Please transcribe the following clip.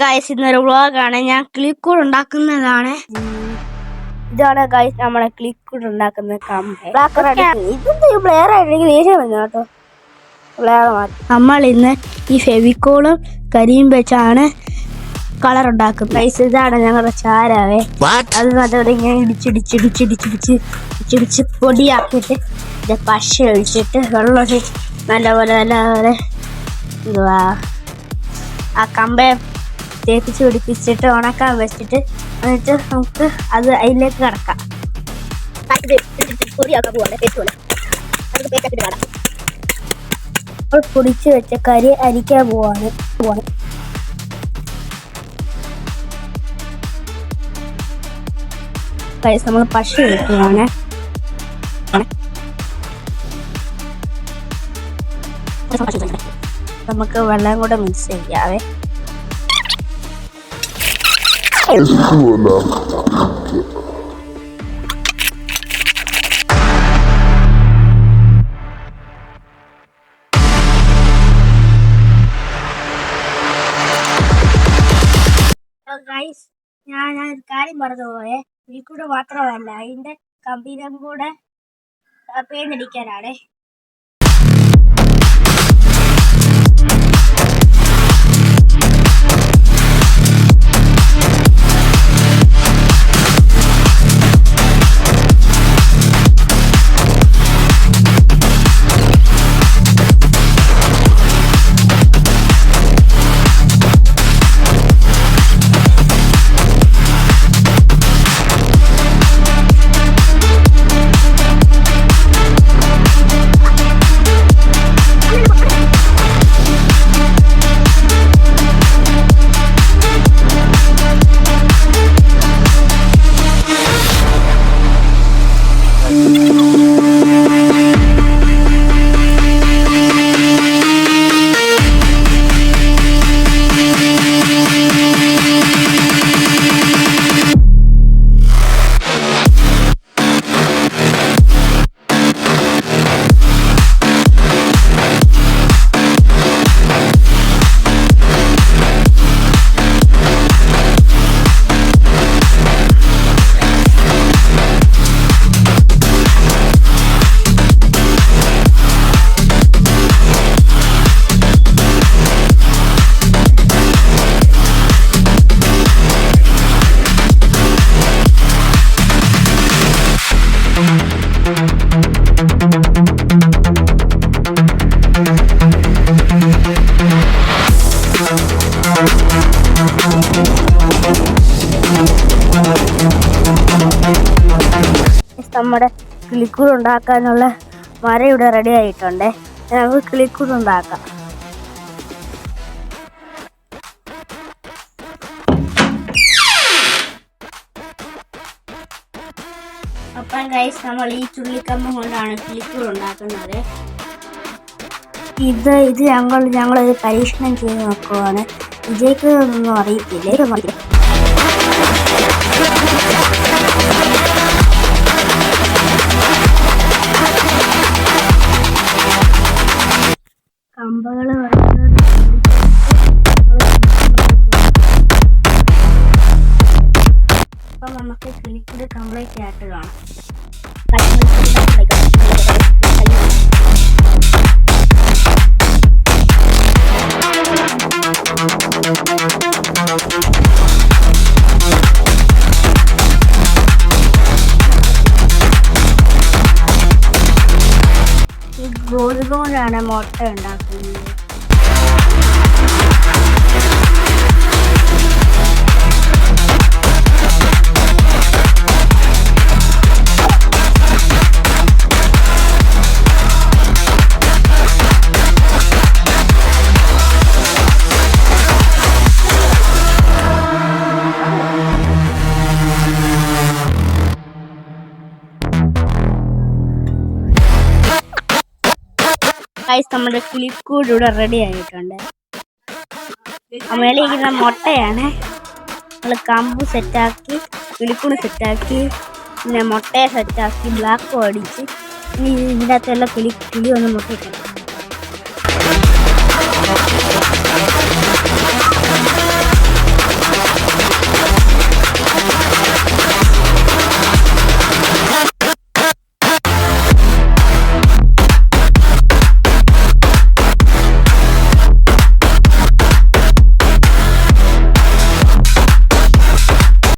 Guys ഇന്നൊരു വ്ളോഗാണ് ഞാൻ ക്ലിക്കൂട് ഉണ്ടാക്കുന്നതാണ്. ഇതാണ് ഗൈസ് നമ്മളെ ക്ലിക്കൂട് ഉണ്ടാക്കുന്ന കമ്പ് ഇതെന്ത് പ്ലെയർ ആയിട്ടെങ്കിൽ ദേഷ്യം വന്നു കേട്ടോ. പ്ലെയർ നമ്മൾ ഇന്ന് ഈ ഫെവിക്കോളും കരിയും വെച്ചാണ് കളർ ഉണ്ടാക്കുന്നത്. ഗൈസ് ഇതാണ് ഞങ്ങളുടെ ചാരാവേ. അത് നല്ലത് ഇങ്ങനെ ഇടിച്ചിടിച്ചിടിച്ചിടിച്ചിടിച്ച് ഇടിച്ചിടിച്ച് പൊടിയാക്കിയിട്ട് ഇത് പശ ഒഴിച്ചിട്ട് വെള്ളം ഒഴിച്ച് നല്ലപോലെ നല്ലപോലെ എന്തുവാ ആ കമ്പെ തേപ്പിച്ച് പിടിപ്പിച്ചിട്ട് ഉണക്കാൻ വെച്ചിട്ട് എന്നിട്ട് നമുക്ക് അത് അതിലേക്ക് കിടക്കാം അപ്പോൾ പൊടിച്ച് വെച്ച കരി അരിക്കാൻ പോവാണ് പോവാണ്. നമ്മൾ പശു എടുക്കുകയാണ് നമുക്ക് വെള്ളം കൂടെ മിക്സ് ചെയ്യാവേ. ഗൈസ് ഞാൻ ഒരു കാര്യം മറന്നുപോയെ പോയെ. ഇതിൽ കൂടെ മാത്രമല്ല അതിന്റെ കമ്പീരം കൂടെ പേടിക്കാനാണ് നമ്മുടെ കിളിക്കൂട് ഉണ്ടാക്കാനുള്ള മരം ഇവിടെ റെഡി ആയിട്ടുണ്ട്. നമുക്ക് കിളിക്കൂട് ഉണ്ടാക്കാം. അപ്പം ഗൈസ് നമ്മൾ ഈ ചുള്ളിക്കമ്പ് കൊണ്ടാണ് കിളിക്കൂട് ഉണ്ടാക്കുന്നത്. ഇത് ഇത് ഞങ്ങൾ ഞങ്ങളൊരു പരീക്ഷണം ചെയ്ത് നോക്കുവാണ്. വിജയിക്കുന്നതൊന്നും അറിയത്തില്ല. നമുക്ക് കിളിക്കൂട് കംപ്ലീറ്റ് ആയിട്ട് കാണാം ഈ മുട്ട ഉണ്ടാക്കുന്നത്. ഗൈസ് നമ്മുടെ കിളിക്കൂട് ഇവിടെ റെഡി ആയിട്ടുണ്ട്. മേളിയിരിക്കുന്ന മുട്ടയാണ്. നമ്മൾ കമ്പ് സെറ്റാക്കി കിളിക്കൂട് സെറ്റാക്കി പിന്നെ മുട്ടയെ സെറ്റാക്കി ബ്ലാക്ക് അടിച്ച് ഇതിന്റെ അകത്തുള്ള കിളി കിളി ഒന്ന് മുട്ടയിട്ടുണ്ട്